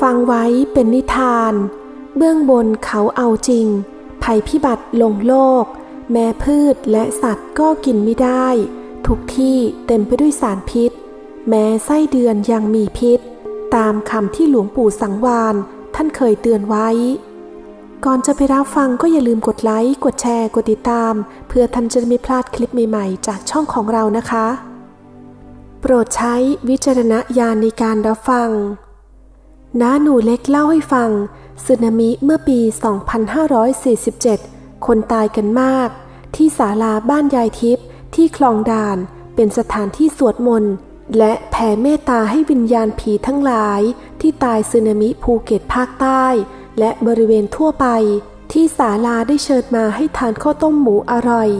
ฟังไว้เป็นนิทาน เบื้องบนเขาเอาจริง ภัยพิบัติลงโลก แม้พืชและสัตว์ก็กินไม่ได้ ทุกที่เต็มไปด้วยสารพิษ แม้ไส้เดือนยังมีพิษ ตามคำที่หลวงปู่สังวานท่านเคยเตือนไว้ ก่อนจะไปรับฟังก็อย่าลืมกดไลค์ กดแชร์ กดติดตาม เพื่อท่านจะไม่พลาดคลิปใหม่ๆ จากช่องของเรานะคะ โปรดใช้วิจารณญาณในการรับฟัง น้าหนูเล็กเล่าให้ฟังสึนามิเมื่อปี 2547 คนตายกันมาก ที่ศาลาบ้านยายทิพย์ที่คลองด่านเป็นสถานที่สวดมนต์ และแผ่เมตตาให้วิญญาณผีทั้งหลาย ที่ตายสึนามิภูเก็ตภาคใต้ และบริเวณทั่วไป ที่ศาลาได้เชิญมาให้ทานข้าวต้มหมูอร่อย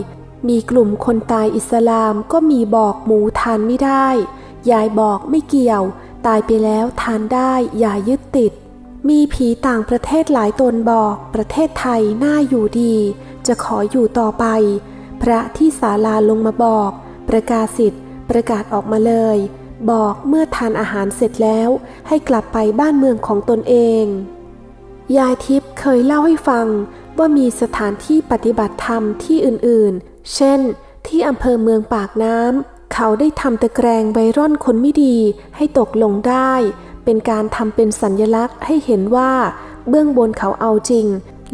มีกลุ่มคนตายอิสลามก็มีบอกหมูทานไม่ได้ ยายบอกไม่เกี่ยว ตายไปแล้วทานได้อย่ายึดติด มีผีต่างประเทศหลายตนบอกประเทศไทยน่าอยู่ดี จะขออยู่ต่อไป พระที่ศาลาลงมาบอก ประกาศสิทธิ์ประกาศออกมาเลย บอกเมื่อทานอาหารเสร็จแล้วให้กลับไปบ้านเมืองของตนเอง ยายทิพย์เคยเล่าให้ฟังว่ามีสถานที่ปฏิบัติธรรมที่อื่นๆ เช่น ที่อำเภอเมืองปากน้ำ เขาได้ทำตะแกรงไวร่อนคนไม่ดีให้ตกลงได้ เป็นการทำเป็นสัญญลักษณ์ให้เห็นว่า เบื้องบนเขาเอาจริง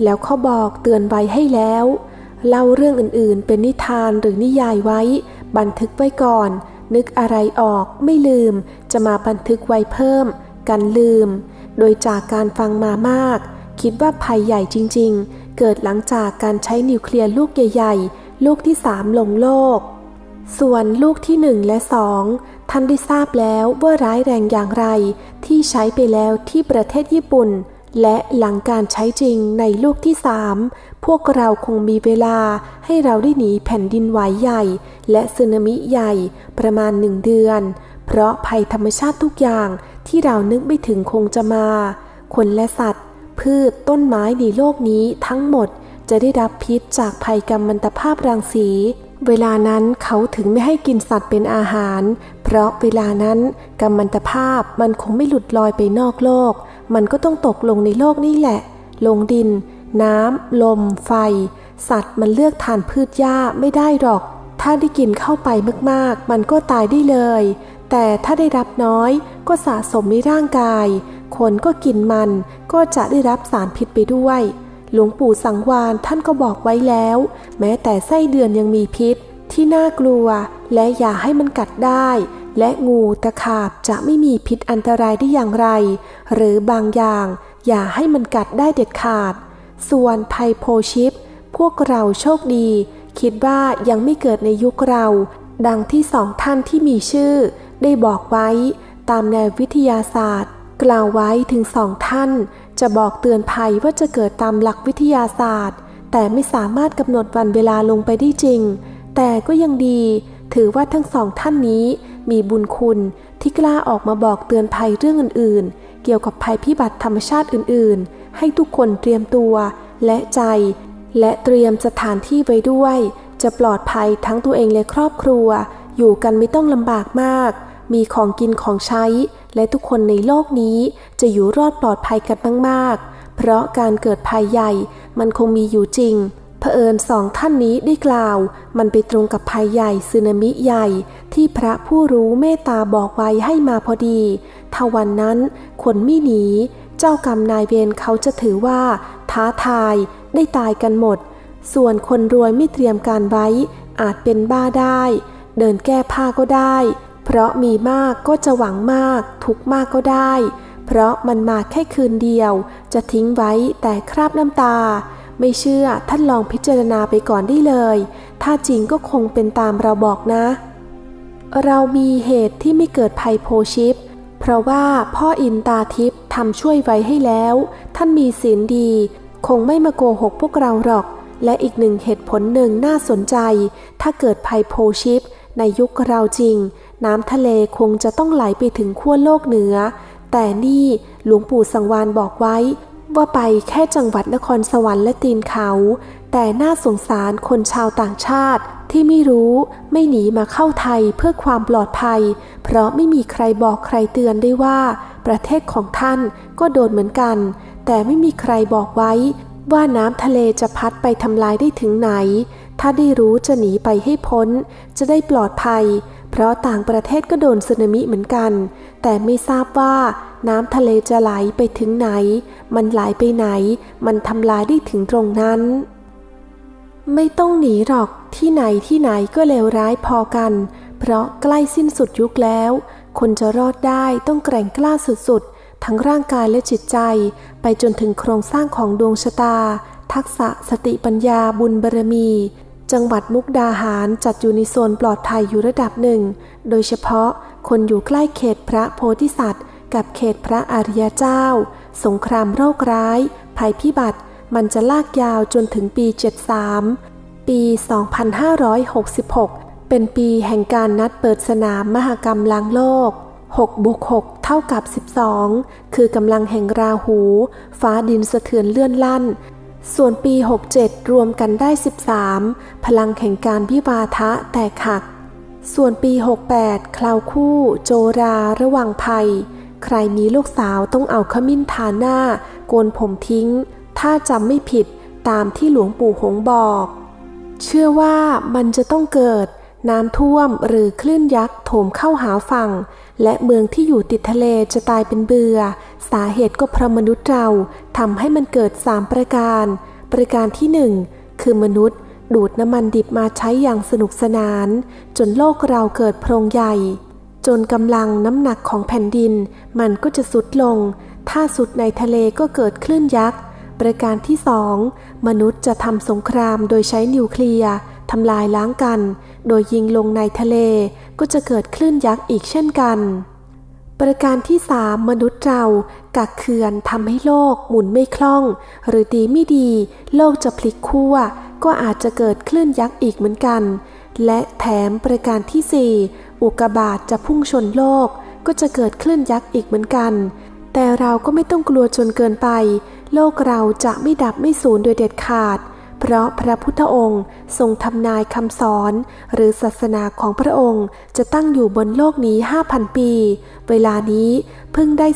แล้วเขาบอกเตือนไว้ให้แล้ว เล่าเรื่องอื่นๆ เป็นนิทานหรือนิยายไว้ บันทึกไว้ก่อน นึกอะไรออกไม่ลืม จะมาบันทึกไว้เพิ่ม กันลืม โดยจากการฟังมามาก คิดว่าภัยใหญ่จริง ๆ เกิดหลังจากการใช้นิวเคลียร์ลูกใหญ่ๆลูกที่สามลงโลก ส่วนลูกที่หนึ่งและสองท่านได้ทราบแล้วว่าร้ายแรงอย่างไร ที่ใช้ไปแล้วที่ประเทศญี่ปุ่น และหลังการใช้จริงในลูกที่สามพวกเราคงมีเวลาให้เราได้หนีแผ่นดินไหวใหญ่ และสึนามิใหญ่ประมาณหนึ่งเดือน เพราะภัยธรรมชาติทุกอย่างที่เรานึกไม่ถึงคงจะมา คนและสัตว์ พืชต้นไม้ในโลกนี้ทั้งหมดจะได้รับพิษจากภัยกัมมันตภาพรังสี เวลานั้นเขาถึงไม่ให้กินสัตว์เป็นอาหาร เพราะเวลานั้นกัมมันตภาพมันคงไม่หลุดลอยไปนอกโลก มันก็ต้องตกลงในโลกนี่แหละ ลงดิน น้ำ ลม ไฟ สัตว์มันเลือกทานพืชหญ้าไม่ได้หรอก ถ้าได้กินเข้าไปมากๆ มันก็ตายได้เลย แต่ถ้าได้รับน้อยก็สะสมในร่างกาย คนก็กินมันก็จะได้รับสารพิษไปด้วย หลวงปู่สังวานท่านก็บอกไว้แล้ว แม้แต่ไส้เดือนยังมีพิษ ที่น่ากลัว และอย่าให้มันกัดได้ และงูตะขาบจะไม่มีพิษอันตรายได้อย่างไร หรือบางอย่าง อย่าให้มันกัดได้เด็ดขาด ส่วนไพโพชิป พวกเราโชคดี คิดว่ายังไม่เกิดในยุคเรา ดังที่สองท่านที่มีชื่อ ได้บอกไว้ตามแนววิทยาศาสตร์ กล่าวไว้ถึงสองท่าน จะบอกเตือนภัยว่าจะเกิดตามหลักวิทยาศาสตร์ แต่ไม่สามารถกำหนดวันเวลาลงไปได้จริง แต่ก็ยังดี ถือว่าทั้งสองท่านนี้ มีบุญคุณที่กล้าออกมาบอกเตือนภัยเรื่องอื่น ๆ เกี่ยวกับภัยพิบัติธรรมชาติอื่น ๆ ให้ทุกคนเตรียมตัวและใจ และเตรียมสถานที่ไว้ด้วย จะปลอดภัยทั้งตัวเองและครอบครัว อยู่กันไม่ต้องลำบากมาก มีของกินของใช้ และทุกคนในโลกนี้จะอยู่รอดปลอดภัยกันมากๆ เพราะการเกิดภัยใหญ่มันคงมีอยู่จริงเผอิญสองท่านนี้ได้กล่าว มันไปตรงกับภัยใหญ่สึนามิใหญ่ ที่พระผู้รู้เมตตาบอกไว้ให้มาพอดีถ้าวันนั้นคนไม่หนี เจ้ากรรมนายเวรเขาจะถือว่า ท้าทายได้ตายกันหมด ส่วนคนรวยไม่เตรียมการไว้ อาจเป็นบ้าได้ เดินแก้ผ้าก็ได้ เพราะมีมากก็จะหวังมาก ทุกมากก็ได้ เพราะมันมาแค่คืนเดียว จะทิ้งไว้แต่คราบน้ำตา ไม่เชื่อท่านลองพิจารณาไปก่อนได้เลย ถ้าจริงก็คงเป็นตามเราบอกนะ เรามีเหตุที่ไม่เกิดภัยโพชิป เพราะว่าพ่ออินตาทิพย์ทำช่วยไว้ให้แล้ว ท่านมีศีลดี คงไม่มาโกหกพวกเราหรอก และอีกหนึ่งเหตุผลหนึ่งน่าสนใจ ถ้าเกิดภัยโพชิป ในยุคเราจริง น้ำทะเลคงจะต้องไหลไปถึงขั้วโลกเหนือ แต่นี่หลวงปู่สังวานบอกไว้ ว่าไปแค่จังหวัดนครสวรรค์และตีนเขา แต่น่าสงสารคนชาวต่างชาติที่ไม่รู้ไม่หนีมาเข้าไทยเพื่อความปลอดภัย เพราะไม่มีใครบอกใครเตือนได้ว่า ประเทศของท่านก็โดนเหมือนกัน แต่ไม่มีใครบอกไว้ ว่าน้ำทะเลจะพัดไปทำลายได้ถึงไหน ถ้าได้รู้จะหนีไปให้พ้น จะได้ปลอดภัย เพราะต่างประเทศก็โดนสึนามิเหมือนกัน แต่ไม่ทราบว่าน้ำทะเลจะไหลไปถึงไหน มันไหลไปไหน มันทำลายได้ถึงตรงนั้น ไม่ต้องหนีหรอกที่ไหนที่ไหนก็เลวร้ายพอกัน เพราะใกล้สิ้นสุดยุคแล้ว คนจะรอดได้ต้องแกร่งกล้าสุดๆ ทั้งร่างกายและจิตใจ ไปจนถึงโครงสร้างของดวงชะตา ทักษะสติปัญญาบุญบารมี จังหวัดมุกดาหารจัดอยู่ในโซนปลอดภัยอยู่ระดับหนึ่ง โดยเฉพาะคนอยู่ใกล้เขตพระโพธิสัตว์ กับเขตพระอริยเจ้า สงครามโรคร้าย ภัยพิบัติ มันจะลากยาวจนถึงปี 73 ปี 2566 เป็นปีแห่งการนัดเปิดสนามมหกรรมล้างโลก 6บวก6เท่ากับ 12 คือกำลังแห่งราหู ฟ้าดินสะเทือนเลื่อนลั่น ส่วนปี 67 รวมกันได้ 13 พลังแห่งการวิวาทะแตกหัก ส่วนปี 68คลาวคู่ โจราระวังภัย ใครมีลูกสาวต้องเอาขมิ้นทาหน้า โกนผมทิ้ง ถ้าจำไม่ผิดตามที่หลวงปู่หงบอก เชื่อว่ามันจะต้องเกิด น้ำท่วมหรือคลื่นยักษ์โถมเข้าหาฝั่ง และเมืองที่อยู่ติดทะเลจะตายเป็นเบือสาเหตุก็เพราะมนุษย์เราทำให้มันเกิดสามประการ ประการที่หนึ่งคือมนุษย์ ดูดน้ำมันดิบมาใช้อย่างสนุกสนาน จนโลกเราเกิดโพรงใหญ่ จนกำลังน้ำหนักของแผ่นดิน มันก็จะสุดลง ถ้าสุดในทะเลก็เกิดคลื่นยักษ์ ประการที่สองมนุษย์จะทำสงครามโดยใช้นิวเคลียร์ ทำลายล้างกัน โดยยิงลงในทะเลก็จะเกิดคลื่นยักษ์อีกเช่นกัน ประการที่สามมนุษย์เรากักเขื่อนทำให้โลกหมุนไม่คล่อง หรือดีไม่ดี โลกจะพลิกขั้วก็อาจจะเกิดคลื่นยักษ์อีกเหมือนกัน และแถมประการที่สี่อุกกาบาตจะพุ่งชนโลก ก็จะเกิดคลื่นยักษ์อีกเหมือนกัน แต่เราก็ไม่ต้องกลัวจนเกินไป โลกเราจะไม่ดับไม่สูญโดยเด็ดขาด เพราะพระพุทธองค์ทรงทำนายคำสอน หรือศาสนาของพระองค์จะตั้งอยู่บนโลกนี้ 5,000 ปี เวลานี้เพิ่งได้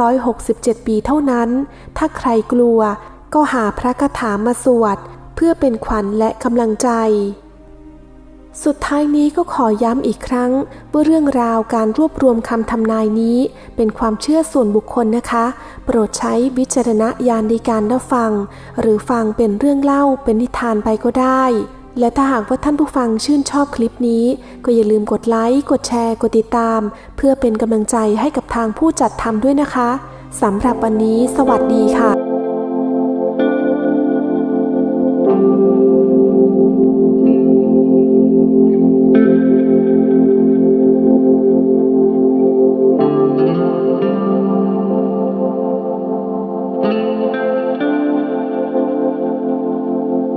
2,567 ปีเท่านั้น ถ้าใครกลัวก็หาพระคาถามาสวด เพื่อเป็นขวัญและกำลังใจ สุดท้ายนี้ก็ขอย้ำอีกครั้งว่าเรื่องราวการรวบรวมคำทำนายนี้ เป็นความเชื่อส่วนบุคคลนะคะ โปรดใช้วิจารณญาณในการรับฟัง หรือฟังเป็นเรื่องเล่าเป็นนิทานไปก็ได้ และถ้าหากว่าท่านผู้ฟังชื่นชอบคลิปนี้ ก็อย่าลืมกดไลค์กดแชร์ กดติดตาม เพื่อเป็นกำลังใจให้กับทางผู้จัดทำด้วยนะคะสำหรับวันนี้ สวัสดีค่ะ